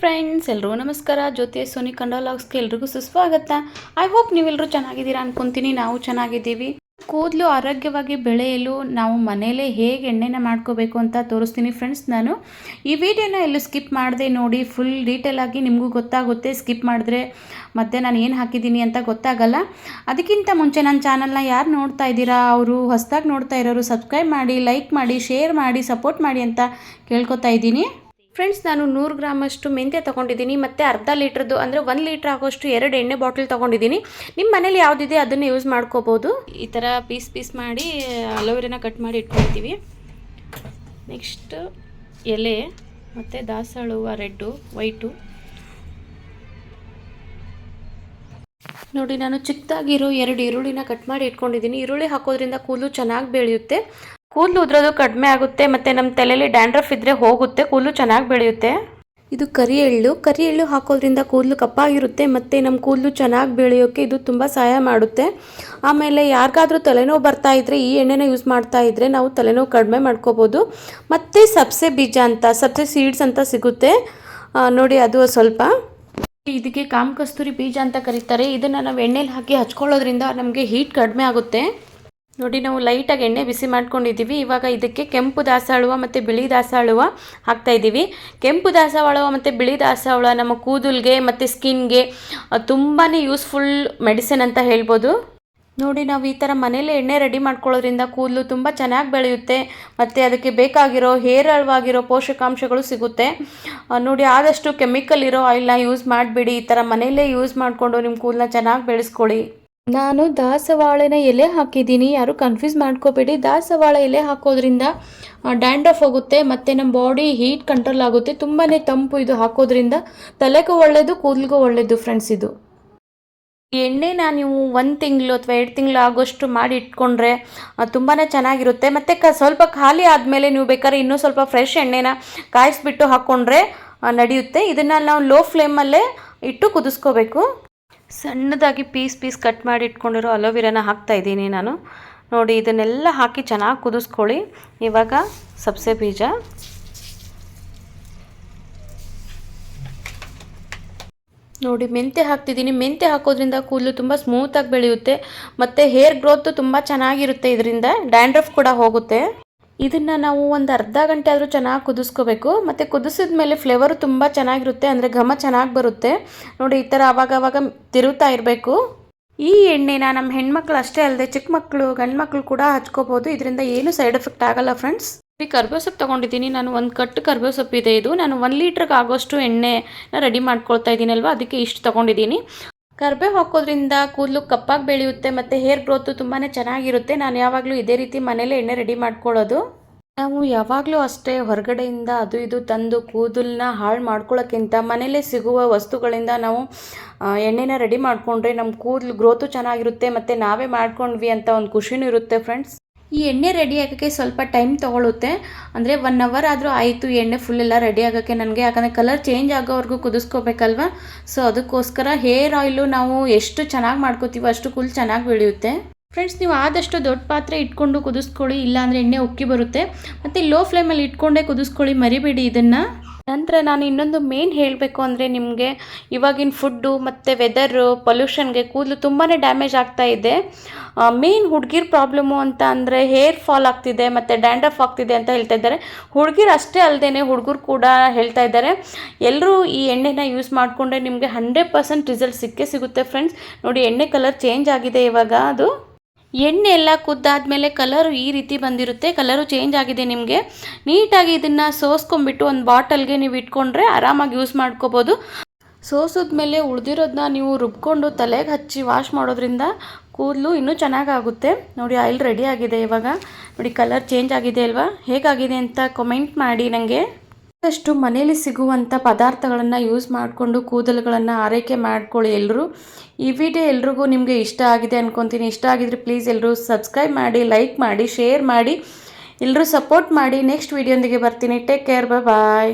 Friends ಎಲ್ಲರೂ ನಮಸ್ಕಾರ. ಜ್ಯೋತಿ Sony ಕಂಡೋಲಾಗ್ಸ್ಗೆ ಎಲ್ರಿಗೂ ಸುಸ್ವಾಗತ. ಐ ಹೋಪ್ ನೀವೆಲ್ಲರೂ ಚೆನ್ನಾಗಿದ್ದೀರಾ ಅನ್ಕೊಂತೀನಿ. ನಾವು ಚೆನ್ನಾಗಿದ್ದೀವಿ. ಕೂದಲು ಆರೋಗ್ಯವಾಗಿ ಬೆಳೆಯಲು ನಾವು ಮನೆಯಲ್ಲೇ ಹೇಗೆ ಎಣ್ಣೆನ ಮಾಡ್ಕೋಬೇಕು ಅಂತ ತೋರಿಸ್ತೀನಿ ಫ್ರೆಂಡ್ಸ್ ನಾನು. ಈ ವಿಡಿಯೋನ ಎಲ್ಲೂ ಸ್ಕಿಪ್ ಮಾಡಿದೆ ನೋಡಿ ಫುಲ್ ಡೀಟೇಲ್ ಆಗಿ ನಿಮಗೂ ಗೊತ್ತಾಗುತ್ತೆ. ಸ್ಕಿಪ್ ಮಾಡಿದ್ರೆ ಮತ್ತೆ ನಾನು ಏನು ಹಾಕಿದ್ದೀನಿ ಅಂತ ಗೊತ್ತಾಗಲ್ಲ. ಅದಕ್ಕಿಂತ ಮುಂಚೆ ನನ್ನ ಚಾನಲ್ನ ಯಾರು ನೋಡ್ತಾ ಇದ್ದೀರಾ, ಅವರು ಹೊಸದಾಗಿ ನೋಡ್ತಾ ಇರೋರು ಸಬ್ಸ್ಕ್ರೈಬ್ ಮಾಡಿ ಲೈಕ್ ಮಾಡಿ ಶೇರ್ ಮಾಡಿ ಸಪೋರ್ಟ್ ಮಾಡಿ ಅಂತ ಕೇಳ್ಕೊತಾ ಇದ್ದೀನಿ. ಫ್ರೆಂಡ್ಸ್, ನಾನು ನೂರು ಗ್ರಾಮಷ್ಟು ಮೆಂತ್ಯ ತೊಗೊಂಡಿದ್ದೀನಿ, ಮತ್ತು ಅರ್ಧ ಲೀಟ್ರದ್ದು ಅಂದರೆ ಒಂದು ಲೀಟ್ರ್ ಆಗೋಷ್ಟು ಎರಡು ಎಣ್ಣೆ ಬಾಟಲ್ ತೊಗೊಂಡಿದ್ದೀನಿ. ನಿಮ್ಮ ಮನೇಲಿ ಯಾವುದಿದೆ ಅದನ್ನು ಯೂಸ್ ಮಾಡ್ಕೋಬೋದು? ಈ ಥರ ಪೀಸ್ ಪೀಸ್ ಮಾಡಿ, ಅಲೋವೆರನ ಕಟ್ ಮಾಡಿ ಇಟ್ಕೊಳ್ತೀವಿ ನೆಕ್ಸ್ಟ್ ಎಲೆ, ಮತ್ತು ದಾಸವಾಳ ಹೂವು ರೆಡ್ಡು, ವೈಟು. ನೋಡಿ, ನಾನು ಚಿಕ್ಕದಾಗಿರೋ ಎರಡು ಈರುಳ್ಳಿನ ಕಟ್ ಮಾಡಿ ಇಟ್ಕೊಂಡಿದ್ದೀನಿ. ಈರುಳ್ಳಿ ಹಾಕೋದ್ರಿಂದ ಕೂದಲು ಚೆನ್ನಾಗಿ ಬೆಳೆಯುತ್ತೆ. ಕೂದಲು ಉದ್ರೋದು ಕಡಿಮೆ ಆಗುತ್ತೆ ಮತ್ತು ನಮ್ಮ ತಲೆಯಲ್ಲಿ ಡ್ಯಾಂಡ್ರಫ್ ಇದ್ದರೆ ಹೋಗುತ್ತೆ ಕೂದಲು ಚೆನ್ನಾಗಿ ಬೆಳೆಯುತ್ತೆ. ಇದು ಕರಿ ಎಳ್ಳು. ಕರಿ ಎಳ್ಳು ಹಾಕೋದ್ರಿಂದ ಕೂದಲು ಕಪ್ಪಾಗಿರುತ್ತೆ ಮತ್ತು ನಮ್ಮ ಕೂದಲು ಚೆನ್ನಾಗಿ ಬೆಳೆಯೋಕ್ಕೆ ಇದು ತುಂಬ ಸಹಾಯ ಮಾಡುತ್ತೆ. ಆಮೇಲೆ ಯಾರಿಗಾದರೂ ತಲೆನೋವು ಬರ್ತಾ ಇದ್ದರೆ ಈ ಎಣ್ಣೆನ ಯೂಸ್ ಮಾಡ್ತಾ ಇದ್ದರೆ ನಾವು ತಲೆನೋವು ಕಡಿಮೆ ಮಾಡ್ಕೋಬೋದು. ಮತ್ತು ಸಬ್ಸೆ ಬೀಜ ಅಂತ ಸಬ್ಸೆ ಸೀಡ್ಸ್ ಅಂತ ಸಿಗುತ್ತೆ. ನೋಡಿ ಅದು ಸ್ವಲ್ಪ. ಇದಕ್ಕೆ ಕಾಮ ಕಸ್ತೂರಿ ಬೀಜ ಅಂತ ಕರೀತಾರೆ. ಇದನ್ನು ನಾವು ಎಣ್ಣೆಲಿ ಹಾಕಿ ಹಚ್ಕೊಳ್ಳೋದ್ರಿಂದ ನಮಗೆ ಹೀಟ್ ಕಡಿಮೆ ಆಗುತ್ತೆ. ನೋಡಿ, ನಾವು ಲೈಟಾಗಿ ಎಣ್ಣೆ ಬಿಸಿ ಮಾಡ್ಕೊಂಡಿದ್ದೀವಿ. ಇವಾಗ ಇದಕ್ಕೆ ಕೆಂಪು ದಾಸವಾಳ ಮತ್ತು ಬಿಳಿ ದಾಸವಾಳ ಹಾಕ್ತಾಯಿದ್ದೀವಿ ಕೆಂಪು ದಾಸವಾಳ ಮತ್ತು ಬಿಳಿ ದಾಸವಾಳ ನಮ್ಮ ಕೂದಲ್ಗೆ ಮತ್ತು ಸ್ಕಿನ್ಗೆ ತುಂಬಾ ಯೂಸ್ಫುಲ್ ಮೆಡಿಸಿನ್ ಅಂತ ಹೇಳ್ಬೋದು. ನೋಡಿ, ನಾವು ಈ ಥರ ಮನೇಲಿ ಎಣ್ಣೆ ರೆಡಿ ಮಾಡ್ಕೊಳ್ಳೋದ್ರಿಂದ ಕೂದಲು ತುಂಬ ಚೆನ್ನಾಗಿ ಬೆಳೆಯುತ್ತೆ. ಮತ್ತು ಅದಕ್ಕೆ ಬೇಕಾಗಿರೋ ಹೇರಳವಾಗಿರೋ ಪೋಷಕಾಂಶಗಳು ಸಿಗುತ್ತೆ. ನೋಡಿ, ಆದಷ್ಟು ಕೆಮಿಕಲ್ ಇರೋ ಆಯಿಲ್ನ ಯೂಸ್ ಮಾಡಿಬಿಡಿ. ಈ ಥರ ಮನೆಯಲ್ಲೇ ಯೂಸ್ ಮಾಡಿಕೊಂಡು ನಿಮ್ಮ ಕೂದಲನ್ನ ಚೆನ್ನಾಗಿ ಬೆಳೆಸ್ಕೊಳ್ಳಿ. ನಾನು ದಾಸವಾಳನ ಎಲೆ ಹಾಕಿದ್ದೀನಿ. ಯಾರು ಕನ್ಫ್ಯೂಸ್ ಮಾಡ್ಕೋಬೇಡಿ. ದಾಸವಾಳ ಎಲೆ ಹಾಕೋದ್ರಿಂದ ಡ್ಯಾಂಡ್ರಫ್ ಹೋಗುತ್ತೆ, ಮತ್ತು ನಮ್ಮ ಬಾಡಿ ಹೀಟ್ ಕಂಟ್ರೋಲ್ ಆಗುತ್ತೆ. ತುಂಬಾ ತಂಪು ಇದು ಹಾಕೋದ್ರಿಂದ. ತಲೆಗೂ ಒಳ್ಳೆಯದು ಕೂದಲಿಗೂ ಒಳ್ಳೆಯದು ಫ್ರೆಂಡ್ಸ್ ಇದು. ಎಣ್ಣೆನ ನೀವು ಒಂದು ತಿಂಗಳು ಅಥವಾ ಎರಡು ತಿಂಗಳು ಆಗೋಷ್ಟು ಮಾಡಿ ಇಟ್ಕೊಂಡ್ರೆ ತುಂಬಾ ಚೆನ್ನಾಗಿರುತ್ತೆ. ಮತ್ತು ಕ, ಸ್ವಲ್ಪ ಖಾಲಿ ಆದಮೇಲೆ ನೀವು ಬೇಕಾದ್ರೆ ಇನ್ನೂ ಸ್ವಲ್ಪ ಫ್ರೆಶ್ ಎಣ್ಣೆನ ಕಾಯಿಸ್ಬಿಟ್ಟು ಹಾಕ್ಕೊಂಡ್ರೆ ನಡೆಯುತ್ತೆ. ಇದನ್ನು ನಾವು ಲೋ ಫ್ಲೇಮಲ್ಲೇ ಇಟ್ಟು ಕುದಿಸ್ಕೋಬೇಕು. ಸಣ್ಣದಾಗಿ ಪೀಸ್ ಪೀಸ್ ಕಟ್ ಮಾಡಿ ಇಟ್ಕೊಂಡಿರೋ ಅಲೋವೆರಾನ ಹಾಕ್ತಾ ಇದ್ದೀನಿ ನಾನು. ನೋಡಿ, ಇದನ್ನೆಲ್ಲ ಹಾಕಿ ಚೆನ್ನಾಗಿ ಕುದಿಸ್ಕೊಳ್ಳಿ. ಇವಾಗ ಸಬ್ಸೆ ಬೀಜ. ನೋಡಿ ಮೆಂತೆ ಹಾಕ್ತಿದ್ದೀನಿ. ಮೆಂತೆ ಹಾಕೋದ್ರಿಂದ ಕೂದಲು ತುಂಬ ಸ್ಮೂತಾಗಿ ಬೆಳೆಯುತ್ತೆ. ಮತ್ತು ಹೇರ್ ಗ್ರೋತು ತುಂಬ ಚೆನ್ನಾಗಿರುತ್ತೆ. ಇದರಿಂದ ಡ್ಯಾಂಡ್ರಫ್ ಕೂಡ ಹೋಗುತ್ತೆ. ಇದನ್ನು ನಾವು ಒಂದು ಅರ್ಧ ಗಂಟೆ ಆದರೂ ಚೆನ್ನಾಗಿ ಕುದಿಸ್ಕೋಬೇಕು. ಮತ್ತು ಕುದಿಸಿದ ಮೇಲೆ ಫ್ಲೇವರು ತುಂಬ ಚೆನ್ನಾಗಿರುತ್ತೆ, ಅಂದರೆ ಘಮ ಚೆನ್ನಾಗಿ ಬರುತ್ತೆ. ನೋಡಿ, ಈ ಥರ ಆವಾಗ ತಿರುಗ್ತಾ ಇರಬೇಕು. ಈ ಎಣ್ಣೆನ ನಮ್ಮ ಹೆಣ್ಮಕ್ಳು ಅಷ್ಟೇ ಅಲ್ಲದೆ ಚಿಕ್ಕ ಮಕ್ಕಳು ಗಂಡು ಮಕ್ಕಳು ಕೂಡ ಹಚ್ಕೋಬೋದು. ಇದರಿಂದ ಏನು ಸೈಡ್ ಎಫೆಕ್ಟ್ ಆಗಲ್ಲ ಫ್ರೆಂಡ್ಸ್ ಈ ಕರ್ಬೇವು ಸೊಪ್ಪು ತೊಗೊಂಡಿದ್ದೀನಿ. ನಾನು ಒಂದು ಕಟ್ಟು ಕರ್ಬೇವು ಸೊಪ್ಪು ಇದೆ ಇದು. ನಾನು ಒಂದು ಲೀಟ್ರಿಗೆ ಆಗೋಷ್ಟು ಎಣ್ಣೆನ ರೆಡಿ ಮಾಡ್ಕೊಳ್ತಾ ಇದ್ದೀನಲ್ವ? ಅದಕ್ಕೆ ಇಷ್ಟು ತೊಗೊಂಡಿದ್ದೀನಿ. ಕರ್ಬೇವು ಹಾಕೋದ್ರಿಂದ ಕೂದಲು ಕಪ್ಪಾಗಿ ಬೆಳೆಯುತ್ತೆ ಮತ್ತು ಹೇರ್ ಗ್ರೋತು ತುಂಬಾ ಚೆನ್ನಾಗಿರುತ್ತೆ. ನಾನು ಯಾವಾಗಲೂ ಇದೇ ರೀತಿ ಮನೇಲೇ ಎಣ್ಣೆ ರೆಡಿ ಮಾಡ್ಕೊಳ್ಳೋದು. ನಾವು ಯಾವಾಗಲೂ ಅಷ್ಟೇ ಹೊರಗಡೆಯಿಂದ ಅದು ಇದು ತಂದು ಕೂದಲನ್ನ ಹಾಳು ಮಾಡ್ಕೊಳ್ಳೋಕ್ಕಿಂತ ಮನೇಲೇ ಸಿಗುವ ವಸ್ತುಗಳಿಂದ ನಾವು ಎಣ್ಣೆನ ರೆಡಿ ಮಾಡಿಕೊಂಡ್ರೆ ನಮ್ಮ ಕೂದಲು ಗ್ರೋತು ಚೆನ್ನಾಗಿರುತ್ತೆ ಮತ್ತು ನಾವೇ ಮಾಡ್ಕೊಂಡ್ವಿ ಅಂತ ಒಂದು ಖುಷಿನೂ ಇರುತ್ತೆ ಫ್ರೆಂಡ್ಸ್ ಈ ಎಣ್ಣೆ ರೆಡಿ ಆಗೋಕ್ಕೆ ಸ್ವಲ್ಪ ಟೈಮ್ ತೊಗೊಳುತ್ತೆ. ಅಂದರೆ ಒನ್ ಅವರ್ ಆದರೂ ಆಯಿತು ಎಣ್ಣೆ ಫುಲ್ ಎಲ್ಲ ರೆಡಿ ಆಗೋಕ್ಕೆ ನನಗೆ. ಯಾಕಂದರೆ ಕಲರ್ ಚೇಂಜ್ ಆಗೋವರೆಗೂ ಕುದಿಸ್ಕೋಬೇಕಲ್ವ? ಸೊ ಅದಕ್ಕೋಸ್ಕರ ಹೇರ್ ಆಯಿಲು ನಾವು ಎಷ್ಟು ಚೆನ್ನಾಗಿ ಮಾಡ್ಕೋತೀವೋ ಅಷ್ಟು ಕೂಲ್ ಚೆನ್ನಾಗಿ ಬೆಳೆಯುತ್ತೆ. ಫ್ರೆಂಡ್ಸ್ ನೀವು ಆದಷ್ಟು ದೊಡ್ಡ ಪಾತ್ರೆ ಇಟ್ಕೊಂಡು ಕುದಿಸ್ಕೊಳ್ಳಿ. ಇಲ್ಲಾಂದರೆ ಎಣ್ಣೆ ಉಕ್ಕಿ ಬರುತ್ತೆ. ಮತ್ತು ಲೋ ಫ್ಲೇಮಲ್ಲಿ ಇಟ್ಕೊಂಡೇ ಕುದಿಸ್ಕೊಳ್ಳಿ. ಮರಿಬೇಡಿ ಇದನ್ನು. ನಂತರ ನಾನು ಇನ್ನೊಂದು ಮೇನ್ ಹೇಳಬೇಕು ಅಂದರೆ ನಿಮಗೆ ಇವಾಗಿನ ಫುಡ್ಡು ಮತ್ತು ವೆದರು ಪೊಲ್ಯೂಷನ್ಗೆ ಕೂದಲು ತುಂಬಾ ಡ್ಯಾಮೇಜ್ ಆಗ್ತಾ ಇದೆ. ಮೇನ್ ಹುಡುಗಿರ್ ಪ್ರಾಬ್ಲಮ್ಮು ಅಂತ ಅಂದರೆ ಹೇರ್ ಫಾಲ್ ಆಗ್ತಿದೆ, ಮತ್ತು ಡ್ಯಾಂಡ್ರಫ್ ಆಗ್ತಿದೆ ಅಂತ ಹೇಳ್ತಾ ಇದ್ದಾರೆ. ಹುಡುಗಿರು ಅಷ್ಟೇ ಅಲ್ಲದೆ ಹುಡುಗರು ಕೂಡ ಹೇಳ್ತಾ ಇದ್ದಾರೆ. ಎಲ್ಲರೂ ಈ ಎಣ್ಣೆನ ಯೂಸ್ ಮಾಡಿಕೊಂಡ್ರೆ ನಿಮಗೆ ಹಂಡ್ರೆಡ್ ಪರ್ಸೆಂಟ್ ರಿಸಲ್ಟ್ ಸಿಕ್ಕೇ ಸಿಗುತ್ತೆ ಫ್ರೆಂಡ್ಸ್ ನೋಡಿ, ಎಣ್ಣೆ ಕಲರ್ ಚೇಂಜ್ ಆಗಿದೆ ಇವಾಗ, ಅದು. ಎಣ್ಣೆ ಎಲ್ಲ ಕುದ್ದಾದ್ಮೇಲೆ ಕಲರು ಈ ರೀತಿ ಬಂದಿರುತ್ತೆ. ಕಲರು ಚೇಂಜ್ ಆಗಿದೆ ನಿಮಗೆ. ನೀಟಾಗಿ ಇದನ್ನು ಸೋಸ್ಕೊಂಬಿಟ್ಟು ಒಂದು ಬಾಟಲ್ಗೆ ನೀವು ಇಟ್ಕೊಂಡ್ರೆ ಆರಾಮಾಗಿ ಯೂಸ್ ಮಾಡ್ಕೋಬೋದು. ಸೋಸಿದ್ಮೇಲೆ ಉಳಿದಿರೋದನ್ನ ನೀವು ರುಬ್ಕೊಂಡು ತಲೆಗೆ ಹಚ್ಚಿ ವಾಶ್ ಮಾಡೋದ್ರಿಂದ ಕೂದಲು ಇನ್ನೂ ಚೆನ್ನಾಗಾಗುತ್ತೆ. ನೋಡಿ ಆಯಿಲ್ ರೆಡಿ ಆಗಿದೆ ಇವಾಗ. ನೋಡಿ ಕಲರ್ ಚೇಂಜ್ ಆಗಿದೆ ಅಲ್ವಾ? ಹೇಗಾಗಿದೆ ಅಂತ ಕಮೆಂಟ್ ಮಾಡಿ ನನಗೆ ಆದಷ್ಟು ಮನೆಯಲ್ಲಿ ಸಿಗುವಂಥ ಪದಾರ್ಥಗಳನ್ನು ಯೂಸ್ ಮಾಡಿಕೊಂಡು ಕೂದಲುಗಳನ್ನು ಆರೈಕೆ ಮಾಡ್ಕೊಳ್ಳಿ ಎಲ್ಲರೂ ಈ ವಿಡಿಯೋ ಎಲ್ರಿಗೂ ನಿಮಗೆ ಇಷ್ಟ ಆಗಿದೆ ಅನ್ಕೊತೀನಿ. ಇಷ್ಟ ಆಗಿದ್ರೆ ಪ್ಲೀಸ್ ಎಲ್ಲರೂ ಸಬ್ಸ್ಕ್ರೈಬ್ ಮಾಡಿ ಲೈಕ್ ಮಾಡಿ ಶೇರ್ ಮಾಡಿ. ಎಲ್ಲರೂ ಸಪೋರ್ಟ್ ಮಾಡಿ. ನೆಕ್ಸ್ಟ್ ವಿಡಿಯೋಂದಿಗೆ ಬರ್ತೀನಿ. Take care bye